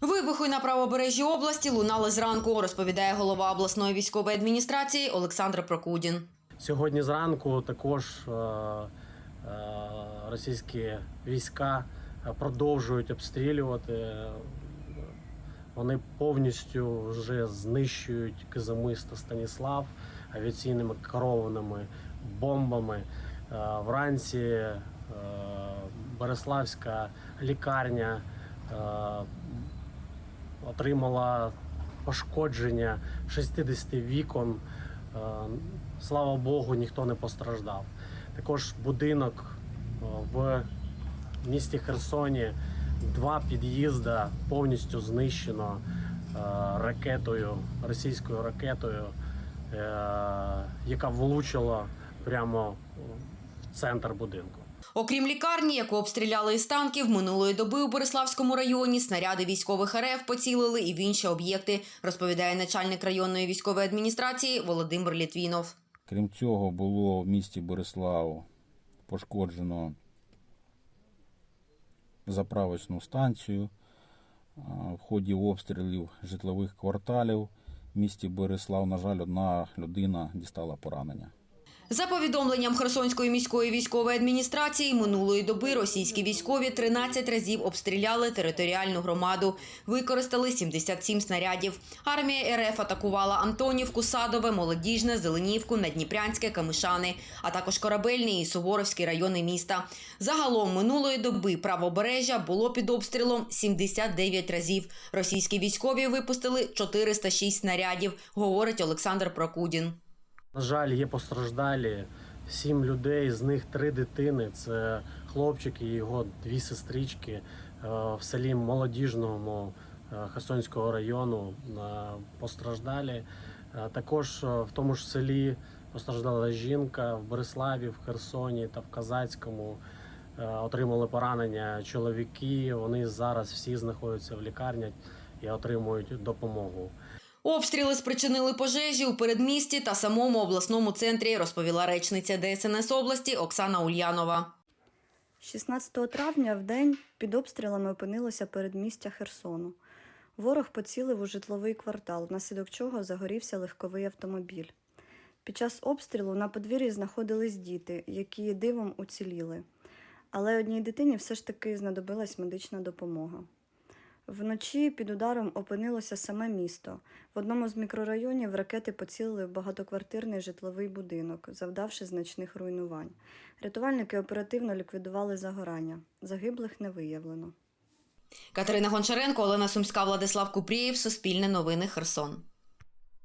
Вибухи на правобережжі області лунали зранку, розповідає голова обласної військової адміністрації Олександр Прокудін. Сьогодні зранку також е, е, російські війська е, продовжують обстрілювати. Вони повністю вже знищують Кизимиста Станіслав авіаційними керованими бомбами. Вранці Береславська лікарня отримала пошкодження 60 вікон. Е, Слава Богу, ніхто не постраждав. Також будинок е, в місті Херсоні, два під'їзди повністю знищено е, ракетою, російською ракетою, яка влучила прямо в центр будинку. Окрім лікарні, яку обстріляли із танків, минулої доби у Бориславському районі снаряди військових РФ поцілили і в інші об'єкти, розповідає начальник районної військової адміністрації Володимир Літвінов. Крім цього, було в місті Борислав пошкоджено заправочну станцію. В ході обстрілів житлових кварталів в місті Борислав, на жаль, одна людина дістала поранення. За повідомленням Херсонської міської військової адміністрації, минулої доби російські військові 13 разів обстріляли територіальну громаду. Використали 77 снарядів. Армія РФ атакувала Антонівку, Садове, Молодіжне, Зеленівку, Надніпрянське, Камишани, а також Корабельний і Суворовський райони міста. Загалом минулої доби правобережжя було під обстрілом 79 разів. Російські військові випустили 406 снарядів, говорить Олександр Прокудін. На жаль, є постраждалі. Сім людей, з них три дитини. Це хлопчик і його дві сестрички е, в селі Молодіжному е, Херсонського району е, постраждалі. Також в тому ж селі постраждала жінка в Бориславі, в Херсоні та в Казацькому. Отримали поранення чоловіки. Вони зараз всі знаходяться в лікарні і отримують допомогу. Обстріли спричинили пожежі у передмісті та самому обласному центрі, розповіла речниця ДСНС області Оксана Ульянова. 16 травня в день під обстрілами опинилося передмістя Херсону. Ворог поцілив у житловий квартал, внаслідок чого загорівся легковий автомобіль. Під час обстрілу на подвір'ї знаходились діти, які дивом уціліли. Але одній дитині все ж таки знадобилась медична допомога. Вночі під ударом опинилося саме місто. В одному з мікрорайонів ракети поцілили в багатоквартирний житловий будинок, завдавши значних руйнувань. Рятувальники оперативно ліквідували загорання. Загиблих не виявлено. Катерина Гончаренко, Олена Сумська, Владислав Купрієв, Суспільне новини, Херсон.